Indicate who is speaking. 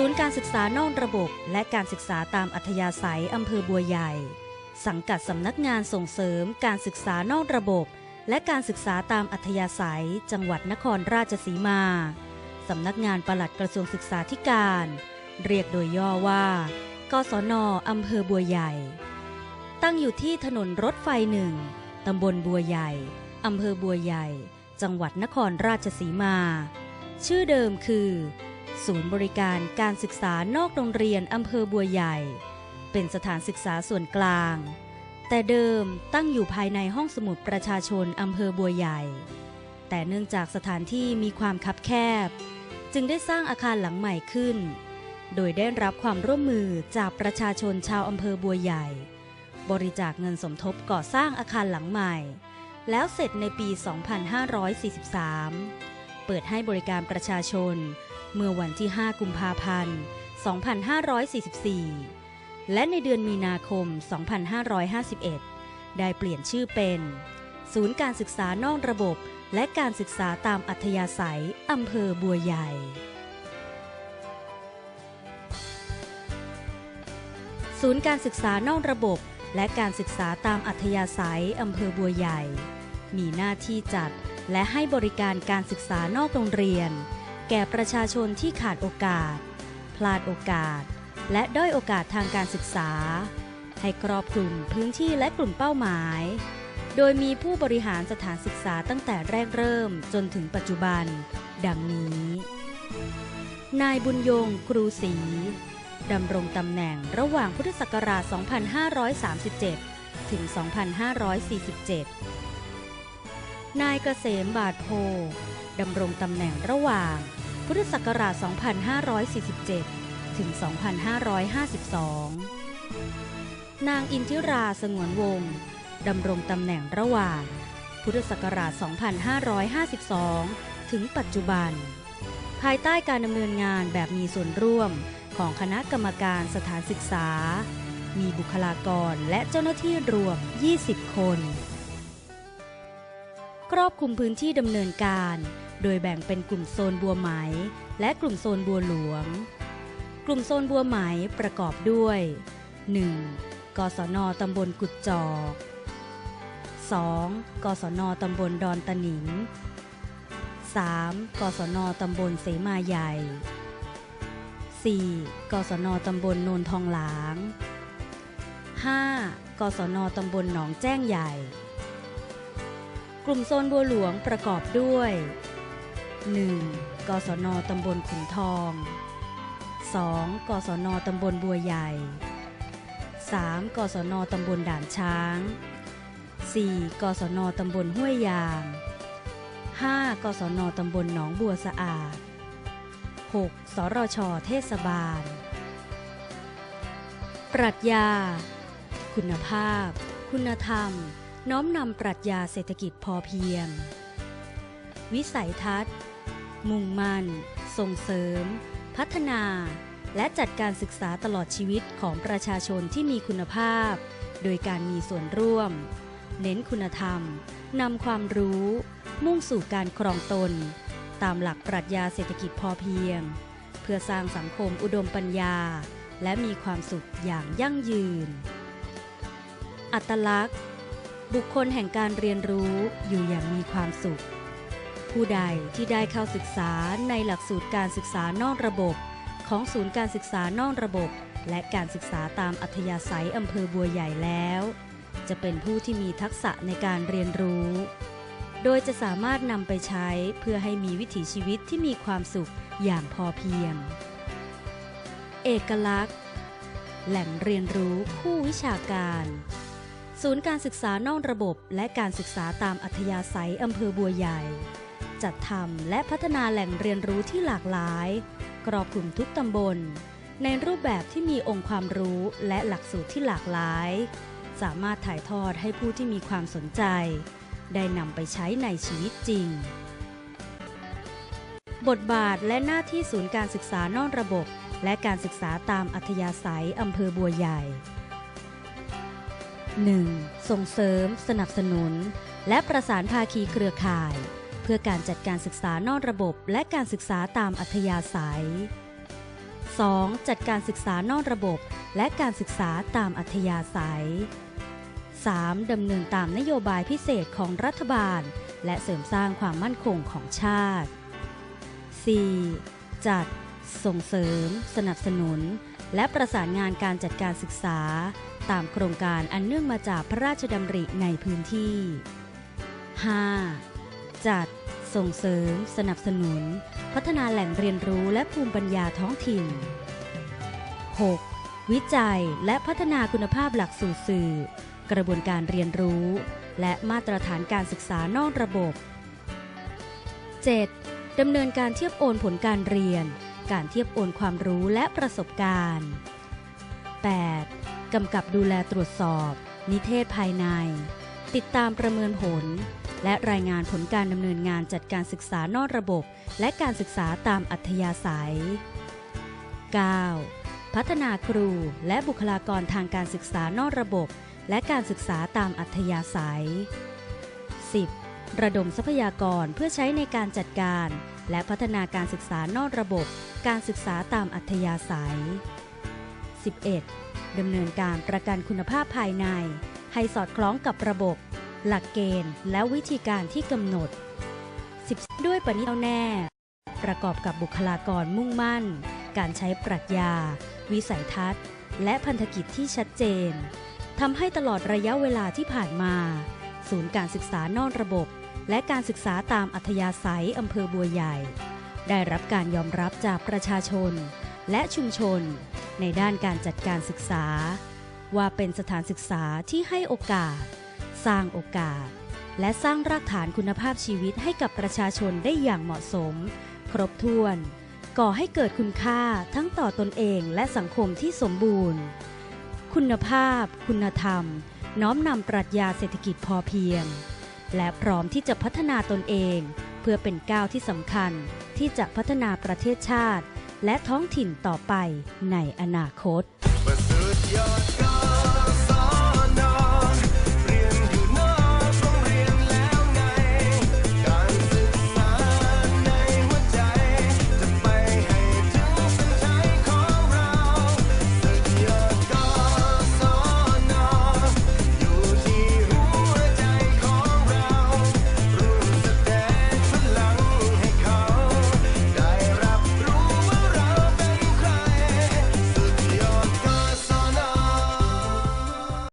Speaker 1: ศูนย์การศึกษานอกระบบ และการศึกษาตามอัธยาศัยอำเภอบัวใหญ่ สังกัดสำนักงานส่งเสริม การศึกษานอกระบบ และการศึกษาตามอัธยาศัย จังหวัดนครราชสีมา สำนักงานปลัดกระทรวงศึกษาธิการ เรียกโดยย่อว่า กศนอำเภอบัวใหญ่ ตั้งอยู่ที่ถนนรถไฟหนึ่งตำบลบัวใหญ่อำเภอบัวใหญ่ จังหวัดนครราชสีมา ชื่อเดิมคือ ศูนย์บริการการศึกษานอกโรงเรียนอำเภอบัวใหญ่ เป็นสถานศึกษาส่วนกลาง แต่เดิมตั้งอยู่ภายในห้องสมุดประชาชนอำเภอบัวใหญ่ แต่เนื่องจากสถานที่มีความคับแคบ จึงได้สร้างอาคารหลังใหม่ขึ้น โดยได้รับความร่วมมือจากประชาชนชาวอำเภอบัวใหญ่ บริจาคเงินสมทบก่อสร้างอาคารหลังใหม่ แล้วเสร็จในปี 2543 เปิดให้บริการประชาชน เมื่อวันที่ 5 กุมภาพันธ์ 2544 และในเดือนมีนาคม 2551 ได้เปลี่ยนชื่อเป็น ศูนย์การศึกษานอกระบบและการศึกษาตามอัธยาศัย อำเภอบัวใหญ่ศูนย์การศึกษานอกระบบ และการศึกษาตามอัธยาศัย อำเภอบัวใหญ่ มีหน้าที่จัดและให้บริการการศึกษานอกโรงเรียน แก่ประชาชนที่ขาดโอกาส พลาดโอกาส และด้อยโอกาสทางการศึกษา ให้ครอบคลุมพื้นที่และกลุ่มเป้าหมาย โดยมีผู้บริหารสถานศึกษาตั้งแต่แรกเริ่มจนถึงปัจจุบัน ดังนี้ นายบุญยงครูศรีดำรงตำแหน่งระหว่างพุทธศักราช 2537 ถึง 2547 นายเกษมบาทโพ ดำรงตำแหน่งระหว่าง พุทธศักราช 2547 ถึง 2552 นางอินทิราสงวนวงศ์ดำรงตำแหน่งระหว่าง พุทธศักราช 2552 ถึงปัจจุบัน ภายใต้การดำเนินงานแบบมีส่วนร่วมของคณะกรรมการสถานศึกษา มีบุคลากรและเจ้าหน้าที่รวม 20 คน ครอบคลุมพื้นที่ดำเนินการ โดยแบ่งเป็นกลุ่มโซนบัวไหม และกลุ่มโซนบัวหลวง กลุ่มโซนบัวไหมประกอบด้วย 1. กศนตำบลกุดจอก 2. กศนตำบลดอนตะหนิง 3. กศนตำบลเสมาใหญ่ 4. กศนตำบลโนนทองหลาง 5. กศนตำบลหนองแจ้งใหญ่ กลุ่มโซนบัวหลวงประกอบด้วย 1. กศนตำบลขุนทอง 2. กศนตำบลบัวใหญ่ 3. กศนตำบลด่านช้าง 4. กศนตำบลห้วยยาง 5. กศนตำบลหนองบัวสะอาด 6. สรชเทศบาล ปรัชญา คุณภาพ คุณธรรม น้อมนำปรัชญาเศรษฐกิจพอเพียง วิสัยทัศน์ มุ่งมั่น ส่งเสริม พัฒนา และจัดการศึกษาตลอดชีวิตของประชาชนที่มีคุณภาพ โดยการมีส่วนร่วม เน้นคุณธรรม นำความรู้ มุ่งสู่การครองตน ตามหลักปรัชญาเศรษฐกิจพอเพียง เพื่อสร้างสังคมอุดมปัญญา และมีความสุขอย่างยั่งยืน อัตลักษณ์ บุคคลแห่งการเรียนรู้อยู่อย่างมีความสุข ผู้ใดที่ได้เข้าศึกษาในหลักสูตรการศึกษานอกระบบ ของศูนย์การศึกษานอกระบบ และการศึกษาตามอัธยาศัยอำเภอบัวใหญ่แล้ว จะเป็นผู้ที่มีทักษะในการเรียนรู้ โดยจะสามารถนำไปใช้เพื่อให้มีวิถีชีวิตที่มีความสุขอย่างพอเพียง เอกลักษณ์ แหล่งเรียนรู้คู่วิชาการศูนย์การศึกษานอกระบบและการศึกษาตามอัธยาศัยอำเภอบัวใหญ่ จัดทำและพัฒนาแหล่งเรียนรู้ที่หลากหลายครอบคลุมทุกตำบล ในรูปแบบที่มีองค์ความรู้และหลักสูตรที่หลากหลาย สามารถถ่ายทอดให้ผู้ที่มีความสนใจ ได้นำไปใช้ในชีวิตจริง บทบาทและหน้าที่ศูนย์การศึกษานอกระบบ และการศึกษาตามอัธยาศัยอำเภอบัวใหญ่ 1. ส่งเสริม สนับสนุน และประสานภาคีเครือข่าย พื่อการจัดการศึกษานอกระบบและการศึกษาตามอัธยาศัย 2. จัดการศึกษานอกระบบและการศึกษาตามอัธยาศัย 3. ดำเนินตามนโยบายพิเศษของรัฐบาล และเสริมสร้างความมั่นคงของชาติ 4. จัด ส่งเสริม สนับสนุน และประสานงานการจัดการศึกษา ตามโครงการอันเนื่องมาจากพระราชดำริในพื้นที่ 5. จัด ส่งเสริม สนับสนุน พัฒนาแหล่งเรียนรู้และภูมิปัญญาท้องถิ่น 6. วิจัยและพัฒนาคุณภาพหลักสูตรสื่อ กระบวนการเรียนรู้ และมาตรฐานการศึกษานอกระบบ 7. ดำเนินการเทียบโอนผลการเรียน การเทียบโอนความรู้และประสบการณ์ 8. กำกับดูแลตรวจสอบ นิเทศภายใน ติดตามประเมินผล และรายงานผลการดำเนินงานจัดการศึกษานอกระบบ และการศึกษาตามอัธยาศัย 9. พัฒนาครูและบุคลากรทางการศึกษานอกระบบ และการศึกษาตามอัธยาศัย 10. ระดมทรัพยากรเพื่อใช้ในการจัดการ และพัฒนาการศึกษานอกระบบ การศึกษาตามอัธยาศัย 11. ดำเนินการประกันคุณภาพภายใน ให้สอดคล้องกับระบบ หลักเกณฑ์และวิธีการที่กำหนด 10. ด้วยปณิธานแน่ ประกอบกับบุคลากรมุ่งมั่น การใช้ปรัชญา วิสัยทัศน์ และพันธกิจที่ชัดเจนทำให้ตลอดระยะเวลาที่ผ่านมา ศูนย์การศึกษานอกระบบ และการศึกษาตามอัธยาศัยอำเภอบัวใหญ่ ได้รับการยอมรับจากประชาชน และชุมชน ในด้านการจัดการศึกษา ว่าเป็นสถานศึกษาที่ให้โอกาส สร้างโอกาส และสร้างรากฐานคุณภาพชีวิตให้กับประชาชนได้อย่างเหมาะสม ครบถ้วน ก่อให้เกิดคุณค่าทั้งต่อตนเองและสังคมที่สมบูรณ์ คุณภาพ คุณธรรม น้อมนำปรัชญาเศรษฐกิจพอเพียง และพร้อมที่จะพัฒนาตนเอง เพื่อเป็นก้าวที่สำคัญที่จะพัฒนาประเทศชาติ และท้องถิ่นต่อไปในอนาคต